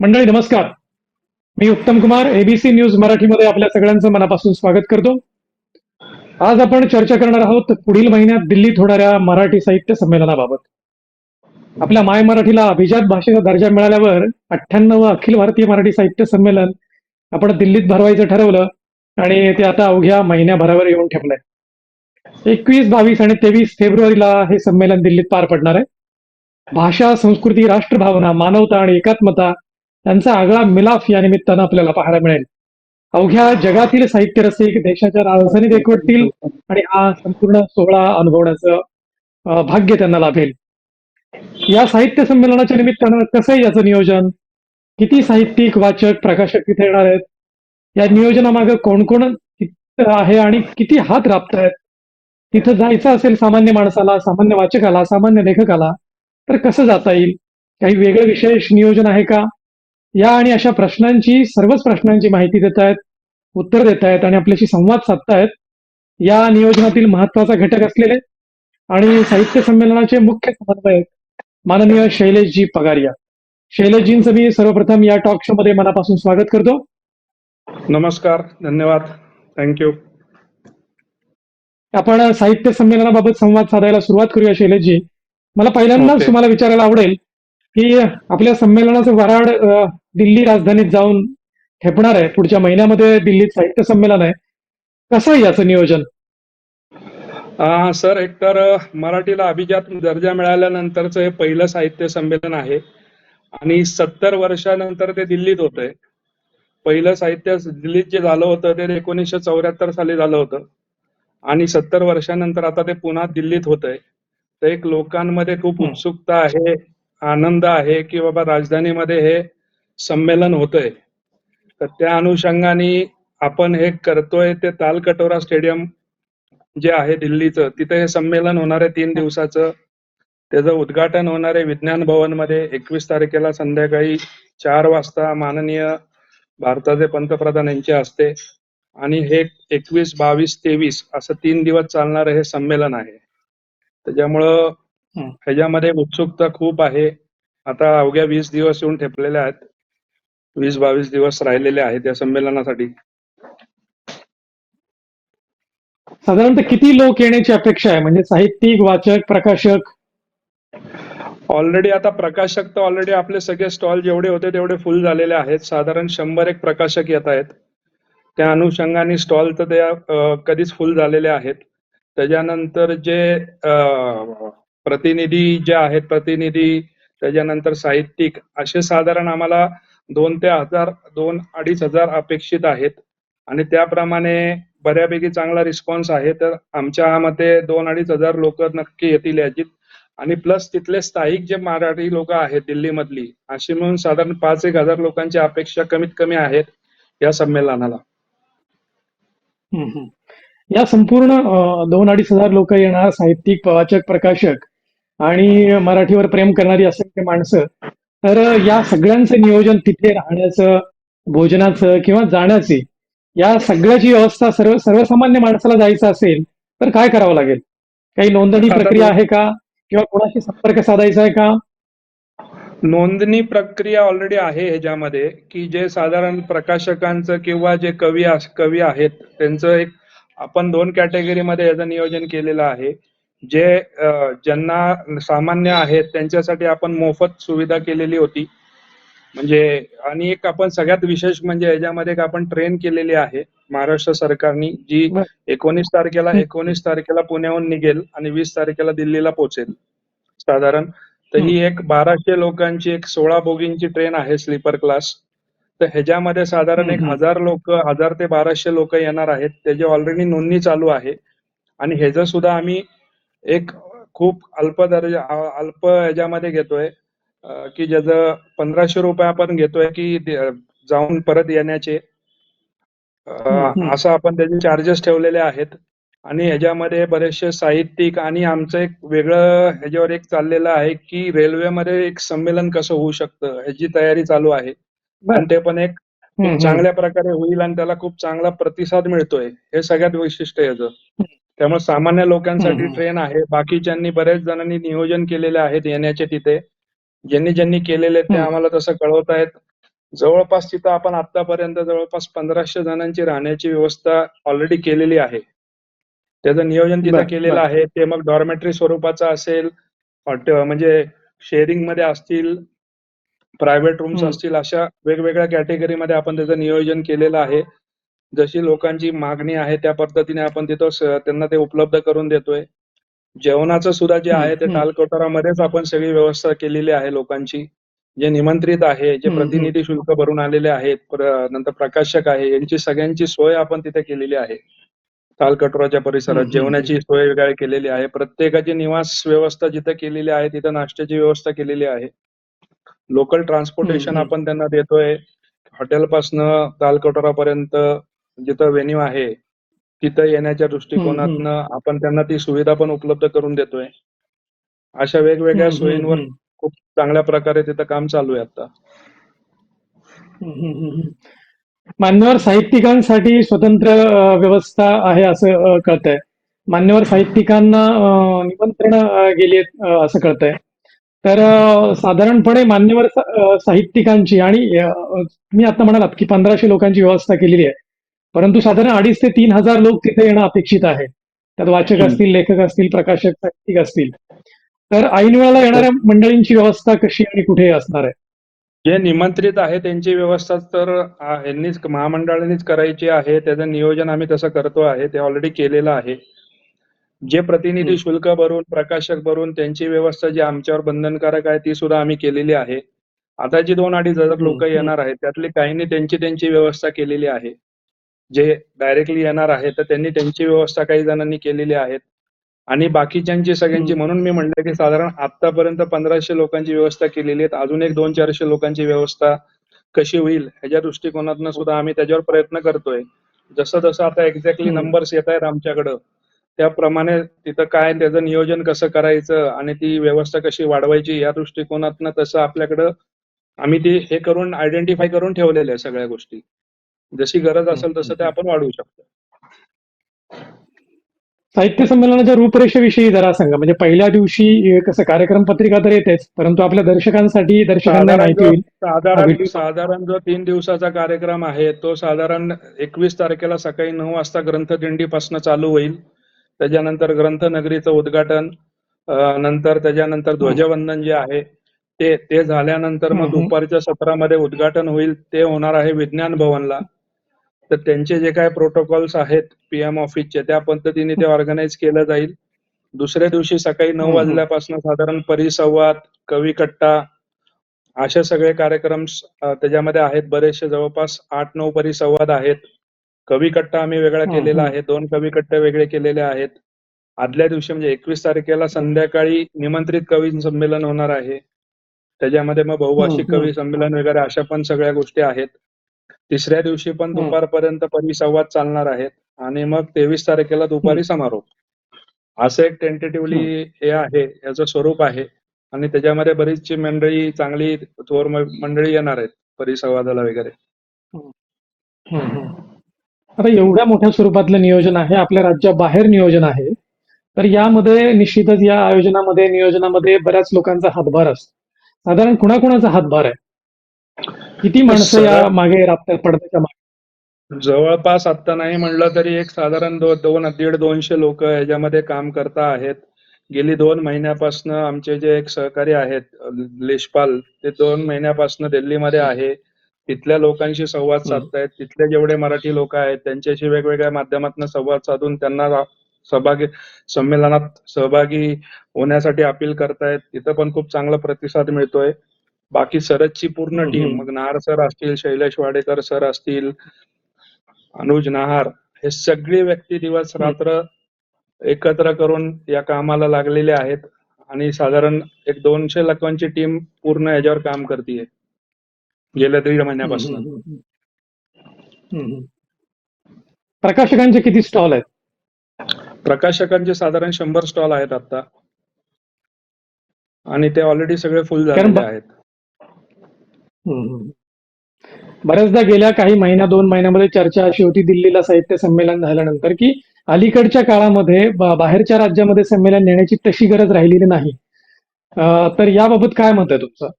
मंडळी नमस्कार. मी उत्तम कुमार एबीसी न्यूज मराठीमध्ये आपल्या सगळ्यांचं मनापासून स्वागत करतो. आज आपण चर्चा करणार आहोत पुढील महिन्यात दिल्लीत होणाऱ्या मराठी साहित्य संमेलनाबाबत. आपल्या माय मराठीला अभिजात भाषेचा दर्जा मिळाल्यावर अठ्ठ्याण्णव अखिल भारतीय मराठी साहित्य संमेलन आपण दिल्लीत भरवायचं ठरवलं आणि ते आता अवघ्या महिन्याभरावर येऊन ठेवलंय एकवीस बावीस आणि तेवीस फेब्रुवारीला हे संमेलन दिल्लीत पार पडणार आहे. भाषा संस्कृती राष्ट्रभावना मानवता आणि एकात्मता त्यांचा आगळा मिलाफ या निमित्तानं आपल्याला पाहायला मिळेल. अवघ्या जगातील साहित्य रसिक देशाच्या राजधानीत एकवटतील आणि हा संपूर्ण सोहळा अनुभवण्याचं भाग्य त्यांना लाभेल. या साहित्य संमेलनाच्या निमित्तानं कसं आहे याचं नियोजन? किती साहित्यिक वाचक प्रकाशक तिथे येणार आहेत? या नियोजनामागे कोण कोण आहे आणि किती हात राबत आहेत तिथं जायचं असेल सामान्य माणसाला सामान्य वाचकाला सामान्य लेखकाला तर कसं जाता येईल? काही वेगळं विशेष नियोजन आहे का? या आणि अशा प्रश्नांची सर्वच प्रश्नांची माहिती देत आहेत उत्तर देत आहेत आणि आपल्याशी संवाद साधतायत. या नियोजनातील महत्त्वाचा घटक असलेले आणि साहित्य संमेलनाचे मुख्य समन्वयक माननीय शैलेशजी पगारिया. शैलेशजींचं मी सर्वप्रथम या टॉक शो मध्ये मनापासून स्वागत करतो. नमस्कार धन्यवाद. थँक्यू आपण साहित्य संमेलनाबाबत संवाद साधायला सुरुवात करूया शैलेशजी. मला पहिल्यांदाच Okay. तुम्हाला विचारायला आवडेल की आपल्या संमेलनाचं वराड दिल्ली राजधानीत जाऊन ठेपणार आहे. पुढच्या महिन्यामध्ये दिल्लीत साहित्य संमेलन आहे. कसं आहे याचं नियोजन? सर एकतर अ, मराठीला अभिजात दर्जा मिळाल्यानंतरचं हे पहिलं साहित्य संमेलन आहे. आणि सत्तर वर्षानंतर ते दिल्लीत होतंय. पहिलं साहित्य दिल्लीत जे झालं होतं ते एकोणीसशे चौऱ्याहत्तर साली झालं होतं. आणि सत्तर वर्षानंतर आता ते पुन्हा दिल्लीत होतंय. तर एक लोकांमध्ये खूप. उत्सुकता आहे. आनंद आहे की बाबा राजधानीमध्ये हे संमेलन होतंय. तर त्या अनुषंगाने आपण हे करतोय ते तालकटोरा स्टेडियम जे आहे दिल्लीचं तिथे हे संमेलन होणार आहे तीन दिवसाचं. त्याचं उद्घाटन होणार आहे विज्ञान भवनमध्ये एकवीस तारखेला संध्याकाळी चार वाजता माननीय भारताचे पंतप्रधान यांच्या हस्ते. आणि हे एकवीस बावीस तेवीस असं तीन दिवस चालणारं हे संमेलन आहे. त्याच्यामुळं ह्याच्यामध्ये उत्सुकता खूप आहे. आता अवघ्या वीस दिवस येऊन ठेपलेले आहेत. वीस बावीस दिवस राहिलेले आहेत या संमेलनासाठी. साधारणतः किती लोक येण्याची अपेक्षा आहे? म्हणजे साहित्यिक वाचक प्रकाशक? ऑलरेडी आता प्रकाशक तर ऑलरेडी आपले सगळे स्टॉल जेवढे होते तेवढे फुल झालेले आहेत. साधारण शंभर एक प्रकाशक येत आहेत. त्या अनुषंगाने स्टॉल तर त्या कधीच फुल झालेले आहेत. त्याच्यानंतर जे प्रतिनिधी जे आहेत प्रतिनिधी त्याच्यानंतर साहित्यिक असे साधारण आम्हाला दोन ते हजार दोन अडीच हजार अपेक्षित आहेत. आणि त्याप्रमाणे बऱ्यापैकी चांगला रिस्पॉन्स आहे. तर आमच्या मते दोन अडीच हजार लोक नक्की येतील याची आणि प्लस तिथले स्थायिक जे मराठी लोक आहेत दिल्लीमधली अशी म्हणून साधारण पाच एक हजार लोकांची अपेक्षा कमीत कमी आहेत या संमेलनाला. या संपूर्ण दोन अडीच हजार लोक येणार साहित्यिक वाचक प्रकाशक आणि मराठीवर प्रेम करणारी असंख्य माणसं तर या सगळ्यांचं नियोजन तिथे राहण्याचं भोजनाचं किंवा जाण्याची या सगळ्याची व्यवस्था सर्व सर्वसामान्य माणसाला जायचं असेल तर काय करावं लागेल? काही नोंदणी प्रक्रिया आहे का? किंवा कोणाशी संपर्क साधायचा आहे का? नोंदणी प्रक्रिया ऑलरेडी आहे ह्याच्यामध्ये की जे साधारण प्रकाशकांचं किंवा जे कवी कवी आहेत त्यांचं एक आपण दोन कॅटेगरीमध्ये याचं नियोजन केलेलं आहे. जे ज्यांना सामान्य आहेत त्यांच्यासाठी आपण मोफत सुविधा केलेली होती म्हणजे आणि एक आपण सगळ्यात विशेष म्हणजे याच्यामध्ये एक आपण ट्रेन केलेली आहे महाराष्ट्र सरकारनी जी. एकोणीस तारखेला. एकोणीस तारखेला पुण्याहून निघेल आणि वीस तारखेला दिल्लीला पोहोचेल साधारण तर ही एक बाराशे लोकांची एक सोळा बोगींची ट्रेन आहे स्लीपर क्लास तर ह्याच्यामध्ये साधारण एक. हजार लोक हजार ते बाराशे लोक येणार आहेत त्याची ऑलरेडी नोंदणी चालू आहे आणि ह्याचं सुद्धा आम्ही एक खूप अल्प दर्जा अल्प ह्याच्यामध्ये घेतोय की ज्याचं पंधराशे रुपये आपण घेतोय की जाऊन परत येण्याचे. असं आपण त्याचे चार्जेस ठेवलेले आहेत आणि ह्याच्यामध्ये बरेचसे साहित्यिक आणि आमचं एक वेगळं ह्याच्यावर एक चाललेलं आहे की रेल्वेमध्ये एक संमेलन कसं होऊ शकतं ह्याची तयारी चालू आहे. आणि ते पण एक. चांगल्या प्रकारे होईल आणि त्याला खूप चांगला प्रतिसाद मिळतोय हे सगळ्यात वैशिष्ट्य याचं त्यामुळे सामान्य लोकांसाठी. ट्रेन आहे बाकीच्यांनी बरेच जणांनी नियोजन केलेले आहेत येण्याचे तिथे ज्यांनी ज्यांनी केलेले ते. आम्हाला तसं कळवत आहेत जवळपास तिथं आपण आतापर्यंत जवळपास पंधराशे जणांची राहण्याची व्यवस्था ऑलरेडी केलेली आहे त्याचं नियोजन तिथं केलेलं. आहे ते मग डॉर्मेटरी स्वरूपाचं असेल म्हणजे शेअरिंगमध्ये असतील प्रायव्हेट रूम्स. असतील अशा वेगवेगळ्या कॅटेगरीमध्ये आपण त्याचं नियोजन केलेलं आहे जशी लोकांची मागणी आहे त्या पद्धतीने आपण तिथं त्यांना ते उपलब्ध करून देतोय. जेवणाचं सुद्धा जे आहे ते हम्म. टालकोटारामध्येच आपण सगळी व्यवस्था केलेली आहे लोकांची. जे निमंत्रित आहे जे प्रतिनिधी शुल्क भरून आलेले आहेत प्र- नंतर प्रकाशक आहे यांची सगळ्यांची सोय आपण तिथे केलेली आहे. तालकटोराच्या परिसरात जेवणाची सोय वेगळी केलेली आहे. प्रत्येकाची निवास व्यवस्था जिथे केलेली आहे तिथं नाश्त्याची व्यवस्था केलेली आहे. Local transportation. आपण त्यांना देतोय. हॉटेलपासनं तालकटोरापर्यंत जिथं व्हेन्यू आहे तिथं येण्याच्या दृष्टिकोनातनं आपण त्यांना ती सुविधा पण उपलब्ध करून देतोय. अशा वेगवेगळ्या हम्म, हम्म, सोयींवर हम्म. खूप चांगल्या प्रकारे तिथं काम चालू आहे आता. हम्म, हम्म, हम्म. मान्यवर साहित्यिकांसाठी स्वतंत्र अ, व्यवस्था आहे असं अ, कळतंय. मान्यवर साहित्यिकांना निमंत्रण गेली असं कळतंय. तर अ, साधारणपणे मान्यवर सा- अ, साहित्यिकांची आणि अ, तुम्ही आता म्हणालात की पंधराशे लोकांची व्यवस्था केलेली आहे. परंतु साधारण अडीच ते तीन हजार लोक तिथे येणं अपेक्षित आहे. त्यात वाचक. असतील लेखक असतील प्रकाशक साहित्यिक असतील. तर ऐन वेळेला येणाऱ्या मंडळींची व्यवस्था कशी आणि कुठे असणार आहे? जे निमंत्रित आहे त्यांची व्यवस्था तर यांनीच महामंडळानेच करायची आहे. त्याचं नियोजन आम्ही तसं करतो आहे. ते ऑलरेडी केलेलं आहे. जे प्रतिनिधी. शुल्क भरून प्रकाशक भरून त्यांची व्यवस्था जी आमच्यावर बंधनकारक आहे ती सुद्धा आम्ही केलेली आहे. आता जी दोन अडीच हजार लोक. येणार आहेत त्यातली काहींनी त्यांची त्यांची व्यवस्था केलेली आहे. जे डायरेक्टली येणार आहे तर त्यांनी त्यांची व्यवस्था काही जणांनी केलेली आहेत. आणि बाकीच्यांची सगळ्यांची. म्हणून मी म्हणलं की साधारण आतापर्यंत पंधराशे लोकांची व्यवस्था केलेली आहे अजून एक दोन चारशे लोकांची व्यवस्था कशी होईल ह्याच्या दृष्टिकोनातनं सुद्धा आम्ही त्याच्यावर प्रयत्न करतोय. जसं जसं आता एक्झॅक्टली. नंबर्स येत आहेत आमच्याकडं त्याप्रमाणे तिथं काय त्याचं नियोजन कसं करायचं आणि ती व्यवस्था कशी वाढवायची या दृष्टिकोनातनं तसं आपल्याकडं आम्ही ती हे करून आयडेंटिफाय करून ठेवलेल्या आहे सगळ्या गोष्टी. जशी गरज असेल तसं ते आपण वाढवू शकतो. साहित्य संमेलनाच्या रूपरेषेविषयी जरा सांगा. म्हणजे पहिल्या दिवशी कसं कार्यक्रम पत्रिका तर येतेच परंतु आपल्या दर्शकांसाठी दर्शकांना साधारण माहिती जो होईल. साधारण साधारण जो तीन दिवसाचा कार्यक्रम आहे तो साधारण एकवीस तारखेला सकाळी नऊ वाजता ग्रंथदिंडीपासून चालू होईल. त्याच्यानंतर ग्रंथनगरीचं उद्घाटन नंतर त्याच्यानंतर ध्वजवंदन जे आहे ते ते झाल्यानंतर मग. दुपारच्या सत्रामध्ये उद्घाटन होईल. ते होणार आहे विज्ञान भवनला. तर त्यांचे जे काय प्रोटोकॉल्स आहेत पीएम ऑफिसचे त्या पद्धतीने ते ऑर्गनाईज केलं जाईल. दुसऱ्या दिवशी सकाळी नऊ. वाजल्यापासून साधारण परिसंवाद कवी कट्टा असे सगळे कार्यक्रम त्याच्यामध्ये आहेत. बरेचसे जवळपास आठ नऊ परिसंवाद आहेत. कवी कट्टा आम्ही वेगळा केलेला. आहे. दोन कवी कट्टे वेगळे केलेले आहेत. आदल्या दिवशी म्हणजे एकवीस तारखेला संध्याकाळी निमंत्रित कवी संमेलन होणार आहे. त्याच्यामध्ये मग बहुभाषिक कवी संमेलन वगैरे अशा पण सगळ्या गोष्टी आहेत. तिसऱ्या दिवशी पण. दुपारपर्यंत परिसंवाद चालणार आहेत आणि मग तेवीस तारखेला दुपारी समारोप. असं एक टेंटेटिव्हली हे आहे याचं स्वरूप आहे आणि त्याच्यामध्ये बरीचशी मंडळी चांगली थोर म- मंडळी येणार आहेत परिसंवादाला वगैरे. आता एवढ्या मोठ्या स्वरूपातलं नियोजन आहे आपल्या राज्याबाहेर नियोजन आहे. तर यामध्ये निश्चितच या आयोजनामध्ये नियोजनामध्ये बऱ्याच लोकांचा हातभार असतो. साधारण कुणाकुणाचा हातभार आहे? किती माणसं या मागे राबतात पडद्याच्या मागे? जवळपास आता नाही म्हणलं तरी एक साधारण दो, दोन दीड दोनशे लोक याच्यामध्ये काम करता आहेत. गेली दोन महिन्यापासून आमचे जे एक सहकारी आहेत लेशपाल ते दोन महिन्यापासून दिल्लीमध्ये आहे. तिथल्या लोकांशी संवाद. साधतायत. तिथले जेवढे मराठी लोक आहेत त्यांच्याशी वेगवेगळ्या माध्यमातून संवाद साधून त्यांना सहभागी संमेलनात सहभागी होण्यासाठी अपील करतायत. तिथं पण खूप चांगला प्रतिसाद मिळतोय. बाकी सरजची पूर्ण टीम. मग नाहार सर असतील शैलेश वाडेकर सर असतील अनुज नाहार हे सगळे व्यक्ती दिवस. रात्र एकत्र करून या कामाला लागलेले आहेत. आणि साधारण एक दोनशे लोकांची टीम पूर्ण याच्यावर काम करते गेल्या दीड महिन्यापासून. प्रकाशकांचे किती स्टॉल आहेत? प्रकाशकांचे साधारण शंभर स्टॉल आहेत आता आणि ते ऑलरेडी सगळे फुल झालेले आहेत. हम्म. बऱ्याचदा गेल्या काही महिन्या दोन महिन्यामध्ये चर्चा अशी होती दिल्लीला साहित्य संमेलन झाल्यानंतर की अलीकडच्या काळामध्ये बा- बाहेरच्या राज्यामध्ये संमेलन नेण्याची तशी गरज राहिलेली नाही. अं, तर याबाबत काय मत आहे तुमचं?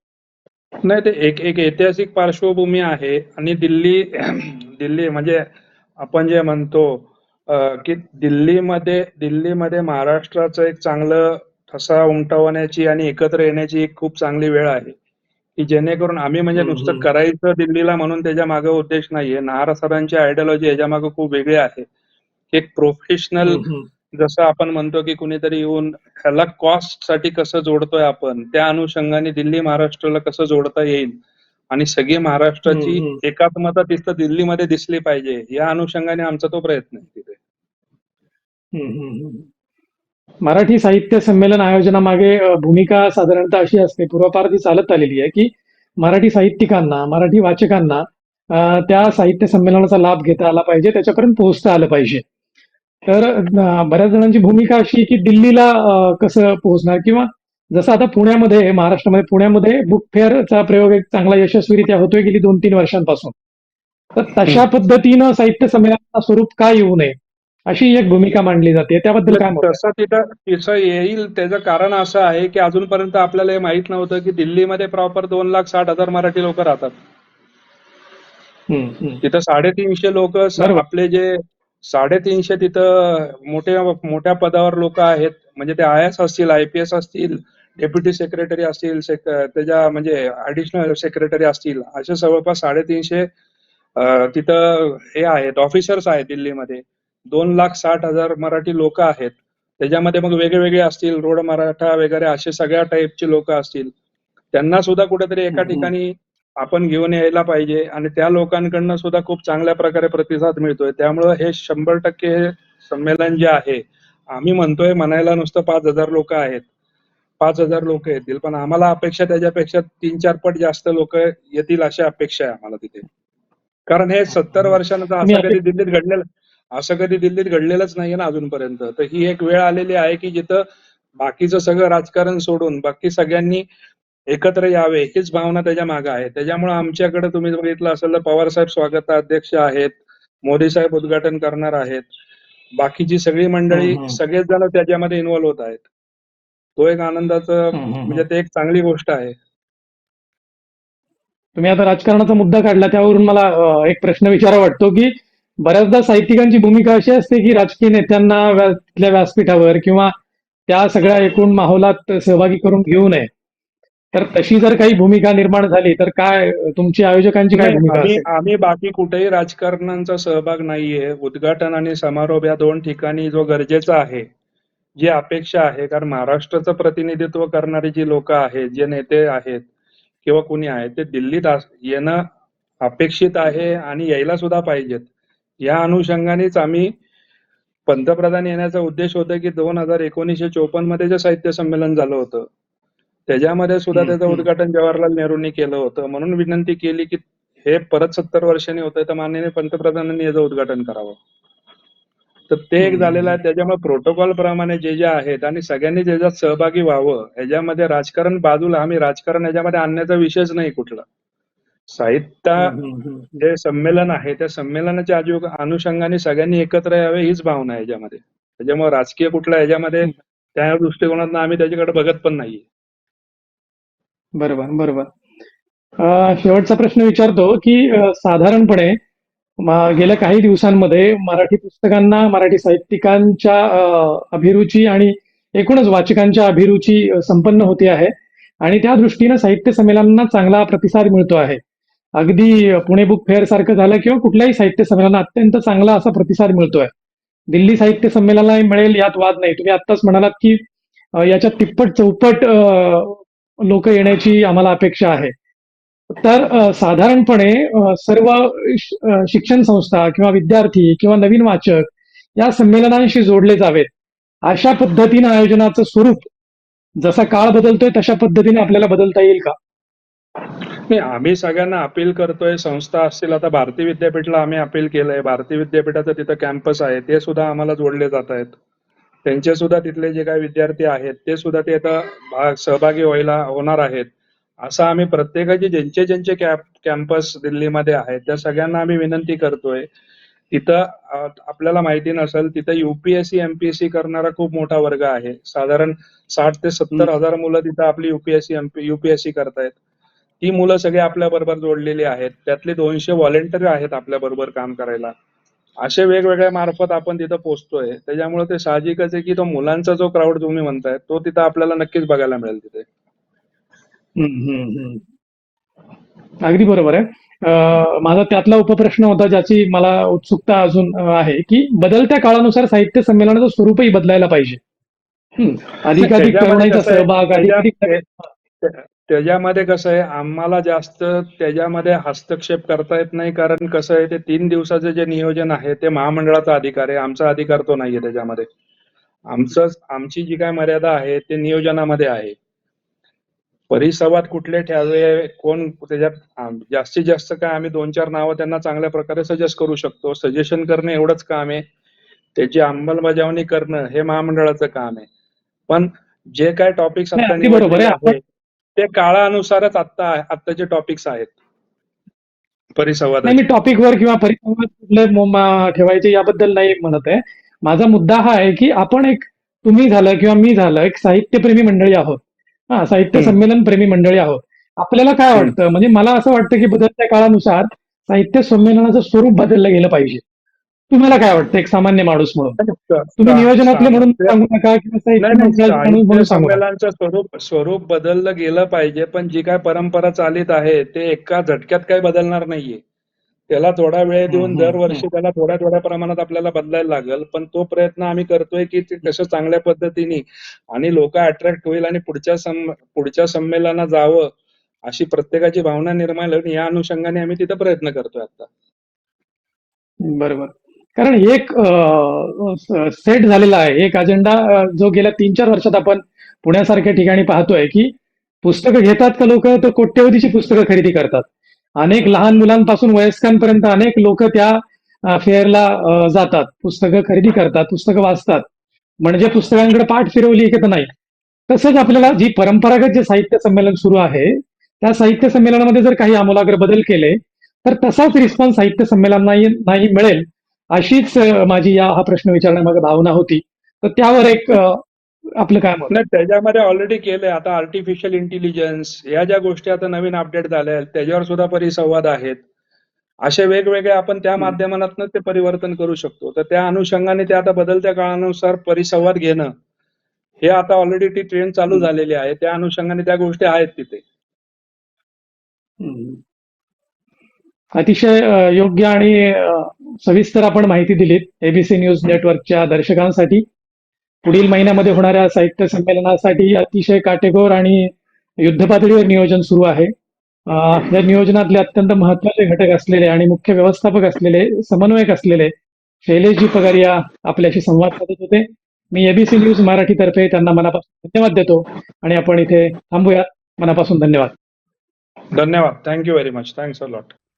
नाही ते एक एक ऐतिहासिक पार्श्वभूमी आहे आणि दिल्ली दिल्ली म्हणजे आपण जे म्हणतो अं, की दिल्लीमध्ये दिल्लीमध्ये महाराष्ट्राचं एक चांगलं ठसा उमटवण्याची आणि एकत्र येण्याची एक खूप चांगली वेळ आहे. की जेणेकरून आम्ही म्हणजे नुसतं. करायचं दिल्लीला म्हणून त्याच्यामागे उद्देश नाहीये नाहार सरांची आयडियोलॉजी याच्या मागे खूप वेगळी आहे एक प्रोफेशनल. जसं आपण म्हणतो की कुणीतरी येऊन ह्याला कॉस्टसाठी कसं जोडतोय आपण त्या अनुषंगाने दिल्ली महाराष्ट्राला कसं जोडता येईल आणि सगळी महाराष्ट्राची. एकात्मता तिथं दिल्लीमध्ये दिसली पाहिजे या अनुषंगाने आमचा तो प्रयत्न आहे तिथे. मराठी साहित्य संमेलन आयोजनामागे भूमिका साधारणतः अशी असते पूर्वापार ती चालत आलेली आहे की मराठी साहित्यिकांना मराठी वाचकांना त्या साहित्य संमेलनाचा लाभ घेता आला पाहिजे त्याच्यापर्यंत पोहोचता आलं पाहिजे. तर बऱ्याच जणांची भूमिका अशी की दिल्लीला कसं पोहोचणार किंवा जसं आता पुण्यामध्ये महाराष्ट्रामध्ये पुण्यामध्ये बुक फेअरचा प्रयोग एक चांगला यशस्वीरित्या होतोय गेली दोन तीन वर्षांपासून. तर तशा पद्धतीनं साहित्य संमेलनाचं स्वरूप का येऊ नये? अशी एक भूमिका मांडली जाते त्याबद्दल काय? तसं तिथं तिथं येईल त्याचं कारण असं आहे की अजूनपर्यंत आपल्याला हे माहीत नव्हतं की दिल्लीमध्ये प्रॉपर दोन लाख साठ हजार मराठी लोक राहतात. तिथं साडेतीनशे लोक. आपले जे साडेतीनशे तिथं मोठ्या मोठ्या पदावर लोक आहेत म्हणजे ते आय एस असतील आय पी एस असतील डेप्युटी सेक्रेटरी असतील सेक- त्याच्या म्हणजे ऍडिशनल सेक्रेटरी असतील असे जवळपास साडेतीनशे तिथं हे आहेत ऑफिसर्स आहेत दिल्लीमध्ये दोन लाख साठ हजार मराठी लोक आहेत. त्याच्यामध्ये मग वेगवेगळे असतील रोड मराठा वगैरे असे सगळ्या टाईपची लोक असतील. त्यांना सुद्धा कुठेतरी एका. ठिकाणी आपण घेऊन यायला पाहिजे आणि त्या लोकांकडनं सुद्धा खूप चांगल्या प्रकारे प्रतिसाद मिळतोय. त्यामुळं हे शंभर टक्के हे संमेलन जे आहे आम्ही म्हणतोय म्हणायला नुसतं पाच हजार लोक आहेत. पाच हजार लोक येतील पण आम्हाला अपेक्षा त्याच्यापेक्षा तीन चार पट जास्त लोक येतील अशी अपेक्षा आहे आम्हाला तिथे. कारण हे सत्तर वर्षानंतर तुम्ही असं कधी दिल्लीत घडलेलं असं कधी दिल्लीत घडलेलंच नाहीये ना अजूनपर्यंत. तर ही एक वेळ आलेली आहे की जिथं बाकीचं सगळं राजकारण सोडून बाकी सगळ्यांनी एकत्र यावे हीच भावना त्याच्यामागे आहे. त्याच्यामुळे आमच्याकडे तुम्ही बघितलं असेल तर पवार साहेब स्वागताध्यक्ष आहेत मोदी साहेब उद्घाटन करणार आहेत. बाकीची सगळी मंडळी. सगळेच जण त्याच्यामध्ये इन्व्हॉल्व्ह होत आहेत. तो एक आनंदाचं म्हणजे ते एक चांगली गोष्ट आहे. तुम्ही आता राजकारणाचा मुद्दा काढला त्यावरून मला एक प्रश्न विचारा वाटतो की बऱ्याचदा साहित्यिकांची भूमिका अशी असते की राजकीय नेत्यांना तिथल्या व्यासपीठावर किंवा त्या सगळ्या एकूण माहोलात सहभागी करून घेऊ नये. तर तशी जर काही भूमिका निर्माण झाली तर काय तुमची आयोजकांची काय भूमिका आम्ही बाकी कुठेही राजकारणांचा सहभाग नाहीये. उद्घाटन आणि समारोप या दोन ठिकाणी जो गरजेचा आहे जी अपेक्षा आहे कारण महाराष्ट्राचं प्रतिनिधित्व करणारी जी लोक आहेत जे नेते आहेत किंवा कुणी आहेत ते दिल्लीत येणं अपेक्षित आहे आणि यायला सुद्धा पाहिजेत. या अनुषंगानेच आम्ही पंतप्रधान येण्याचा उद्देश होता की दोन हजार एकोणीसशे चोपन्नमध्ये जे साहित्य संमेलन झालं होतं त्याच्यामध्ये सुद्धा त्याचं. उद्घाटन जवाहरलाल नेहरूंनी केलं होतं म्हणून विनंती केली की हे परत सत्तर वर्षांनी होतंय तर माननीय पंतप्रधानांनी याचं उद्घाटन करावं तर ते एक. झालेलं आहे त्याच्यामुळे प्रोटोकॉल प्रमाणे जे जे आहेत आणि सगळ्यांनी त्याच्यात सहभागी व्हावं याच्यामध्ये राजकारण बाजूला आम्ही राजकारण याच्यामध्ये आणण्याचा विषयच नाही कुठला साहित्य. जे संमेलन आहे. त्या संमेलनाच्या आजू अनुषंगाने सगळ्यांनी एकत्र यावे हीच भावना आहे याच्यामध्ये. त्याच्यामुळे राजकीय कुठला याच्यामध्ये. त्या दृष्टिकोनातून आम्ही त्याच्याकडे बघत पण नाहीये. बरोबर बरोबर. अ, शेवटचा प्रश्न विचारतो की अ, साधारणपणे म- गेल्या काही दिवसांमध्ये मराठी पुस्तकांना मराठी साहित्यिकांच्या अ, अभिरुची आणि एकूणच वाचकांच्या अभिरुची अ, संपन्न होते आहे. आणि त्या दृष्टीनं साहित्य संमेलनांना चांगला प्रतिसाद मिळतो आहे. अगदी पुणे बुक फेअर सारखं झालं किंवा कुठल्याही साहित्य संमेलनाला अत्यंत चांगला असा प्रतिसाद मिळतोय. दिल्ली साहित्य संमेलनाला मिळेल यात वाद नाही. तुम्ही आत्ताच म्हणालात की याच्या याच्यात तिप्पट चौपट लोक येण्याची आम्हाला अपेक्षा आहे. तर साधारणपणे सर्व शिक्षण संस्था किंवा विद्यार्थी किंवा नवीन वाचक या संमेलनांशी जोडले जावेत. अशा पद्धतीनं आयोजनाचं स्वरूप जसा काळ बदलतोय तशा पद्धतीने आपल्याला बदलता येईल का? नाही आम्ही सगळ्यांना अपील करतोय संस्था असतील आता भारती विद्यापीठला आम्ही अपील केलंय. भारती विद्यापीठाचं तिथं कॅम्पस आहे ते सुद्धा आम्हाला जोडले जात आहेत. त्यांचे सुद्धा तिथले जे काही विद्यार्थी आहेत ते सुद्धा ते आता भाग सहभागी व्हायला होणार आहेत. असं आम्ही प्रत्येकाचे ज्यांचे ज्यांचे कॅप कॅम्पस दिल्लीमध्ये आहेत त्या सगळ्यांना आम्ही विनंती करतोय. तिथं आपल्याला माहिती नसेल तिथं युपीएससी एमपीएससी करणारा खूप मोठा वर्ग आहे. साधारण साठ ते सत्तर हजार मुलं तिथं आपली युपीएससी युपीएससी करतायत. ती मुलं सगळे आपल्या बरोबर जोडलेली आहेत. त्यातले दोनशे व्हॉलेंटियर आहेत आपल्या बरोबर काम करायला. असे वेगवेगळ्या मार्फत आपण तिथं पोहोचतोय त्याच्यामुळे ते साहजिकच आहे की तो मुलांचा जो क्राऊड तुम्ही म्हणताय तो तिथं आपल्याला नक्कीच बघायला मिळेल तिथे. अगदी बरोबर आहे. माझा त्यातला उपप्रश्न होता ज्याची मला उत्सुकता अजून आहे की बदलत्या काळानुसार साहित्य संमेलनाचं स्वरूपही बदलायला पाहिजे. अधिकाधिक सहभाग अधिकाधिक त्याच्यामध्ये कसं आहे आम्हाला जास्त त्याच्यामध्ये हस्तक्षेप करता येत नाही कारण कसं आहे ते तीन दिवसाचे जे नियोजन आहे ते महामंडळाचा अधिकार आहे आमचा अधिकार तो नाहीये त्याच्यामध्ये. आमचं आमची जी काय मर्यादा आहे ते नियोजनामध्ये आहे. परिसंवाद कुठले ठेवावे कोण त्याच्यात जास्तीत जास्त काय आम्ही दोन चार नावं त्यांना चांगल्या प्रकारे सजेस्ट करू शकतो. सजेशन करणं एवढंच काम आहे. त्याची अंमलबजावणी करणं हे महामंडळाचं काम आहे. पण जे काय टॉपिक्स नाही, ते काळानुसारच आता आत्ताचे टॉपिक्स आहेत. परिसंवाद नाही मी टॉपिकवर किंवा परिसंवाद कुठले मोम- ठेवायचे याबद्दल नाही म्हणत आहे. माझा मुद्दा हा आहे की आपण एक तुम्ही झालं किंवा मी झालं एक साहित्यप्रेमी मंडळी आहोत. हा साहित्य. संमेलन प्रेमी मंडळी आहोत. आपल्याला काय. वाटतं? म्हणजे मला असं वाटतं की बदलत्या काळानुसार साहित्य संमेलनाचं स्वरूप बदललं गेलं पाहिजे. तुम्हाला काय वाटतं? एक सामान्य माणूस म्हणून. तुम्ही नियोजनातले म्हणून सांगू नका किंवा. संमेलनाचं स्वरूप स्वरूप बदललं गेलं पाहिजे पण जी काय परंपरा चालित आहे ते एका झटक्यात काही बदलणार नाहीये. त्याला थोडा वेळ देऊन दरवर्षी त्याला थोड्या थोड्या प्रमाणात आपल्याला बदलायला लागेल पण तो प्रयत्न आम्ही करतोय की ते कसं चांगल्या पद्धतीने आणि लोक अट्रॅक्ट होईल आणि पुढच्या सम पुढच्या संमेलनात जावं अशी प्रत्येकाची भावना निर्माण होईल या अनुषंगाने आम्ही तिथं प्रयत्न करतोय आता. बरोबर. कारण एक सेट झालेला आहे. एक अजेंडा जो गेल्या तीन चार वर्षात आपण पुण्यासारख्या ठिकाणी पाहतोय की पुस्तकं घेतात का लोक? तर कोट्यवधीची पुस्तकं खरेदी करतात. अनेक लहान मुलांपासून वयस्कांपर्यंत अनेक लोक त्या फेअरला जातात. पुस्तकं खरेदी करतात पुस्तकं वाचतात. म्हणजे पुस्तकांकडे पाठ फिरवली की तर नाही? तसंच आपल्याला जी परंपरागत जे साहित्य संमेलन सुरू आहे त्या साहित्य संमेलनामध्ये जर काही आमूलाग्र बदल केले तर तसाच रिस्पॉन्स साहित्य संमेलन नाही मिळेल. अशीच माझी या हा प्रश्न विचारण्यामागे भावना होती. तर त्यावर एक आपलं काय मत नाही त्याच्यामध्ये ऑलरेडी केलंय. आता आर्टिफिशियल इंटेलिजन्स या ज्या गोष्टी आता नवीन अपडेट झाल्या आहेत त्याच्यावर सुद्धा परिसंवाद आहेत. असे वेगवेगळे आपण त्या. माध्यमातून ते परिवर्तन करू शकतो. तर त्या अनुषंगाने ते आता बदलत्या काळानुसार परिसंवाद घेणं हे आता ऑलरेडी ती ट्रेंड चालू. झालेली आहे. त्या अनुषंगाने त्या गोष्टी आहेत तिथे. अतिशय योग्य आणि सविस्तर आपण माहिती दिलीत. एबीसी न्यूज नेटवर्कच्या दर्शकांसाठी. पुढील महिन्यामध्ये होणाऱ्या साहित्य संमेलनासाठी अतिशय काटेकोर आणि युद्धपातळीवर नियोजन सुरू आहे. या नियोजनातले अत्यंत महत्त्वाचे घटक असलेले आणि मुख्य व्यवस्थापक असलेले समन्वयक असलेले शैलेशजी पगारिया आपल्याशी संवाद साधत होते. मी एबीसी न्यूज मराठीतर्फे त्यांना मनापासून धन्यवाद देतो आणि आपण इथे थांबूयात मनापासून धन्यवाद. धन्यवाद. Thank you very much thanks a lot